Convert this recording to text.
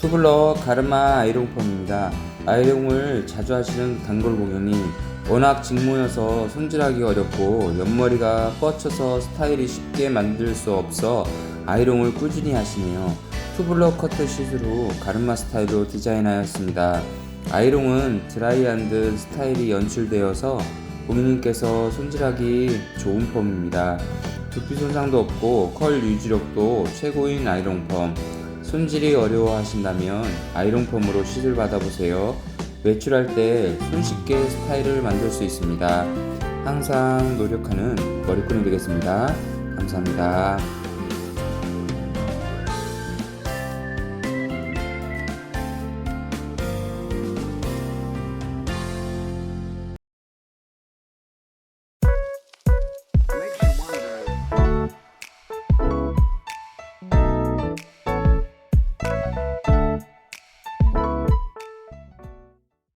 투블러 가르마 아이롱펌입니다. 아이롱을 자주 하시는 단골 고객님 워낙 직모여서 손질하기 어렵고 옆머리가 뻗쳐서 스타일이 쉽게 만들 수 없어 아이롱을 꾸준히 하시네요. 투블러 커트 시스로 가르마 스타일로 디자인하였습니다. 아이롱은 드라이한 스타일이 연출되어서 고객님께서 손질하기 좋은 펌입니다. 두피 손상도 없고 컬 유지력도 최고인 아이롱 펌. 손질이 어려워하신다면 아이롱펌으로 시술 받아보세요. 외출할 때 손쉽게 스타일을 만들 수 있습니다. 항상 노력하는 머리꾼이 되겠습니다. 감사합니다.